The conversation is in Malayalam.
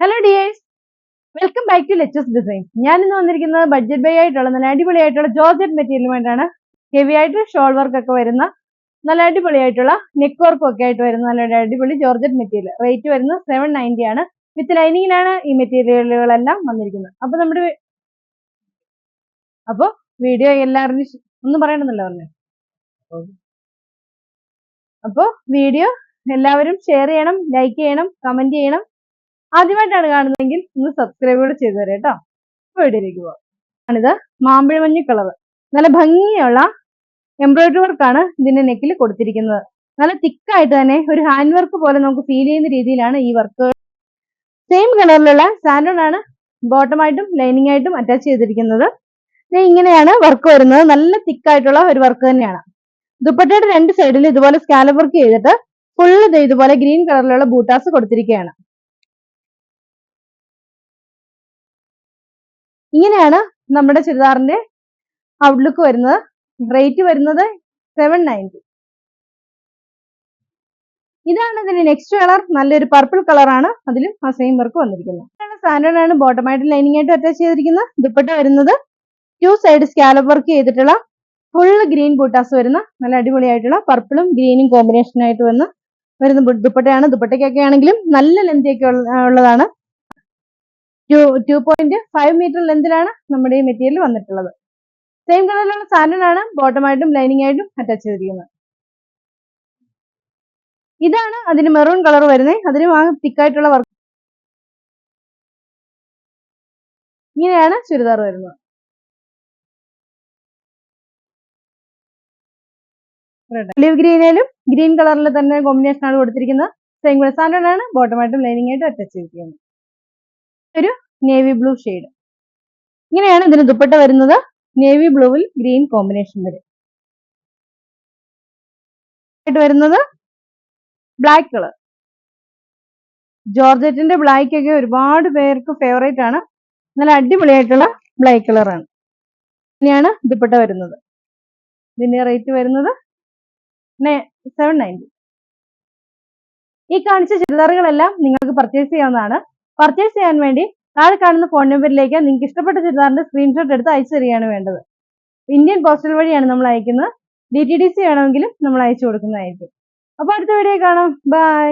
Hello dears welcome back to latest design ഞാൻ ഇന്ന് വന്നിരിക്കുന്നത് ബഡ്ജറ്റ് ബൈ ആയിട്ടുള്ള നല്ല അടിപൊളി ആയിട്ടുള്ള ജോർജറ്റ് മെറ്റീരിയൽ മെറ്റീരിയലുമായിട്ടാണ് ഹെവി ആയിട്ട് ഷോൾ വർക്ക് ഒക്കെ വരുന്ന നല്ല അടിപൊളി ആയിട്ടുള്ള നെക്ക് വർക്കും ഒക്കെ ആയിട്ട് വരുന്ന നല്ല അടിപൊളി ജോർജറ്റ് മെറ്റീരിയൽ റേറ്റ് വരുന്നത് സെവൻ നയന്റി ആണ്. വിത്ത് ലൈനിങ്ങിലാണ് ഈ മെറ്റീരിയലുകളെല്ലാം വന്നിരിക്കുന്നത്. അപ്പൊ നമ്മുടെ അപ്പൊ വീഡിയോ എല്ലാവരും ഒന്നും പറയണമെന്നല്ല പറഞ്ഞു. അപ്പോ വീഡിയോ എല്ലാവരും ഷെയർ ചെയ്യണം ലൈക്ക് ചെയ്യണം കമന്റ് ചെയ്യണം. ആദ്യമായിട്ടാണ് കാണുന്നതെങ്കിൽ ഒന്ന് സബ്സ്ക്രൈബ് കൂടെ ചെയ്തു തരാം കേട്ടോ. വീഡിയോയിലേക്ക് പോവാം. ആണിത് മാമ്പഴ മഞ്ഞ കളർ നല്ല ഭംഗിയുള്ള എംബ്രോയിഡറി വർക്കാണ് ഇതിന്റെ നെക്കിൽ കൊടുത്തിരിക്കുന്നത്. നല്ല തിക്കായിട്ട് തന്നെ ഒരു ഹാൻഡ് വർക്ക് പോലെ നമുക്ക് ഫീൽ ചെയ്യുന്ന രീതിയിലാണ് ഈ വർക്ക് സെയിം കളറിലുള്ള സാൻഡോൺ ആണ് ബോട്ടം ആയിട്ടും ലൈനിങ് ആയിട്ടും അറ്റാച്ച് ചെയ്തിരിക്കുന്നത്. ഇങ്ങനെയാണ് വർക്ക് വരുന്നത്. നല്ല തിക്കായിട്ടുള്ള ഒരു വർക്ക് തന്നെയാണ്. ദുപ്പട്ടയുടെ രണ്ട് സൈഡിൽ ഇതുപോലെ സ്കാലപ്പ് വർക്ക് ചെയ്തിട്ട് ഫുള്ള് ഇതുപോലെ ഗ്രീൻ കളറിലുള്ള ബൂട്ടാസ് കൊടുത്തിരിക്കുകയാണ്. ഇങ്ങനെയാണ് നമ്മുടെ ചുരിദാറിന്റെ ഔട്ട്ലുക്ക് വരുന്നത്. റേറ്റ് വരുന്നത് സെവൻ നയന്റി ഇതാണ് ഇതിന്റെ നെക്സ്റ്റ് കളർ നല്ലൊരു പർപ്പിൾ കളറാണ് അതിലും ആ സെയിം വർക്ക് വന്നിരിക്കുന്നത്. സാൻഡേർഡ് ആണ്. ബോട്ടമായിട്ട് ലൈനിങ് ആയിട്ട് അറ്റാച്ച് ചെയ്തിരിക്കുന്നത്. ദുപ്പട്ട വരുന്നത് ടു സൈഡ് സ്കാലപ്പ് വർക്ക് ചെയ്തിട്ടുള്ള ഫുൾ ഗ്രീൻ ബൂട്ടാസ് വരുന്ന നല്ല അടിപൊളിയായിട്ടുള്ള പർപ്പിളും ഗ്രീനും കോമ്പിനേഷൻ ആയിട്ട് വന്ന് വരുന്ന ദുപ്പട്ടയാണ്. ദുപ്പട്ടയ്ക്കൊക്കെ ആണെങ്കിലും നല്ല ലെന്തിയൊക്കെ ഉള്ളതാണ്. ടു പോയിന്റ് ഫൈവ് മീറ്റർ ലെന്തിലാണ് നമ്മുടെ ഈ മെറ്റീരിയൽ വന്നിട്ടുള്ളത്. സെയിം കളറിലുള്ള സാൻഡനാണ് ബോട്ടമായിട്ടും ലൈനിങ് ആയിട്ടും അറ്റാച്ച് ചെയ്തിരിക്കുന്നത്. ഇതാണ് അതിന് മെറൂൺ കളർ വരുന്നത് അതിന് ആ തിക്കായിട്ടുള്ള വർക്ക് ഇങ്ങനെയാണ് ചുരിദാർ വരുന്നത്. ലിവ് ഗ്രീനിലും ഗ്രീൻ കളറിൽ തന്നെ കോമ്പിനേഷൻ ആണ് കൊടുത്തിരിക്കുന്നത്. സെയിം കളർ സാൻഡനാണ് ബോട്ടമായിട്ടും ലൈനിങ് ആയിട്ടും അറ്റാച്ച് ചെയ്തിരിക്കുന്നത്. ഒരു നേവി ബ്ലൂ ഷെയ്ഡ് ഇങ്ങനെയാണ് ഇതിന് ദുപ്പട്ട വരുന്നത്. നേവി ബ്ലൂവിൽ ഗ്രീൻ കോമ്പിനേഷൻ വരും. ആയിട്ട് വരുന്നത് ബ്ലാക്ക് കളർ ജോർജറ്റിന്റെ ബ്ലാക്ക് ഒക്കെ ഒരുപാട് പേർക്ക് ഫേവറേറ്റ് ആണ്. നല്ല അടിപൊളിയായിട്ടുള്ള ബ്ലാക്ക് കളറാണ് ഇങ്ങനെയാണ് ദുപ്പട്ട വരുന്നത്. ഇതിന്റെ റേറ്റ് വരുന്നത് സെവൻ നയന്റി ഈ കാണിച്ച ചുരിദാറുകളെല്ലാം നിങ്ങൾക്ക് പർച്ചേസ് ചെയ്യാവുന്നതാണ്. പർച്ചേസ് ചെയ്യാൻ വേണ്ടി താഴെ കാണുന്ന ഫോൺ നമ്പറിലേക്ക് നിങ്ങൾക്ക് ഇഷ്ടപ്പെട്ട ചുരിദാറിന്റെ സ്ക്രീൻഷോട്ട് എടുത്ത് അയച്ചു തരികയാണ് വേണ്ടത്. ഇന്ത്യൻ പോസ്റ്റൽ വഴിയാണ് നമ്മൾ അയക്കുന്നത്. ഡി ടി ഡി സി വേണമെങ്കിലും നമ്മൾ അയച്ചു കൊടുക്കുന്നതായിരിക്കും. അപ്പൊ അടുത്ത വീഡിയോ കാണാം. ബൈ